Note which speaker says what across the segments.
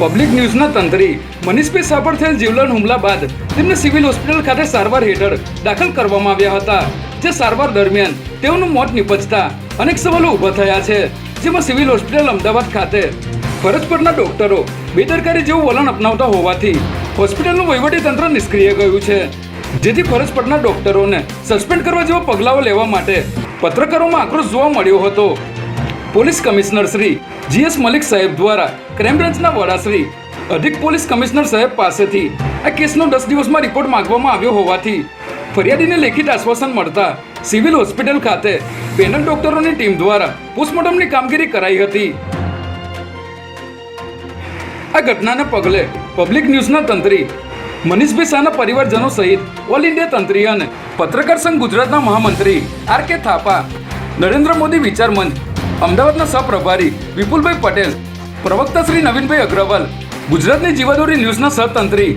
Speaker 1: Public ન્યૂઝના તંત્રી મનીષભાઈ સાપર થયેલ જીવલેણ હુમલા બાદ તેમને સિવિલ હોસ્પિટલ ખાતે સારવાર હેઠળ દાખલ કરવામાં આવ્યા હતા, જે સારવાર દરમિયાન તેઓનું મોત નિપજતા અનેક સવાલો ઊભા થયા છે, જેમાં સિવિલ હોસ્પિટલ અમદાવાદ ખાતે ફરજ પરના ડોક્ટરો બેદરકારી જેવું વલણ અપનાવતા હોવાથી હોસ્પિટલનું વહીવટી તંત્ર નિષ્ક્રિય ગયું છે, જેથી ફરજ પરના ડોક્ટરોને સસ્પેન્ડ કરવા જેવા પગલાઓ લેવા માટે પત્રકારોમાં આક્રોશ જોવા મળ્યો હતો. Police commissioner Shri GS Malik સાહેબ દ્વારા ક્રાઇમ બ્રાન્ચના વડા શ્રી અધિક પોલીસ કમિશનર સાહેબ પાસેથી આ કેસનો દસ દિવસમાં રિપોર્ટ માંગવામાં આવ્યો હોવાથી ફરિયાદીને લેખિત આશ્વાસન મળતા સિવિલ હોસ્પિટલ ખાતે પેનલ ડોક્ટરોની ટીમ દ્વારા પોસ્ટમોર્ટમની કામગીરી કરાઈ હતી. આ ઘટનાને પગલે પબ્લિક ન્યૂઝના તંત્રી મનીષભાઈ શાહના પરિવારજનો સહિત ઓલ ઇન્ડિયા તંત્રી અને પત્રકાર સંઘ ગુજરાતના મહામંત્રી આર કે થાપા, નરેન્દ્ર મોદી વિચાર મંચ અમદાવાદના સહપ્રભારી વિપુલભાઈ પટેલ પ્રવક્તા શ્રી નવીનભાઈ અગ્રવાલ, ગુજરાતની જીવાદોરી ન્યૂઝના સહતંત્રી,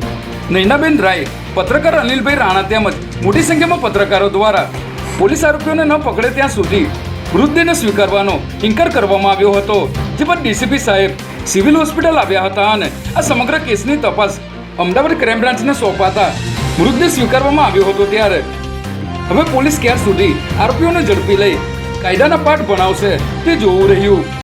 Speaker 1: નૈનાબેન રાય, પત્રકાર અનિલભાઈ રાણા તેમજ મોટી સંખ્યામાં પત્રકારો દ્વારા પોલીસ આરોપીઓને ન પકડે ત્યાં સુધી મૃતદેહને સ્વીકારવાનો ઇનકાર કરવામાં આવ્યો હતો. જે બાદ ડીસીપી સાહેબ સિવિલ હોસ્પિટલ આવ્યા હતા અને આ સમગ્ર કેસની તપાસ અમદાવાદ ક્રાઇમ બ્રાન્ચને સોંપાતા મૃતદેહ સ્વીકારવામાં આવ્યો હતો ત્યારે હવે પોલીસ ક્યાર સુધી આરોપીઓને ઝડપી લઈ કાયદાના પાઠ ભણાવશે તે જોવું રહ્યું.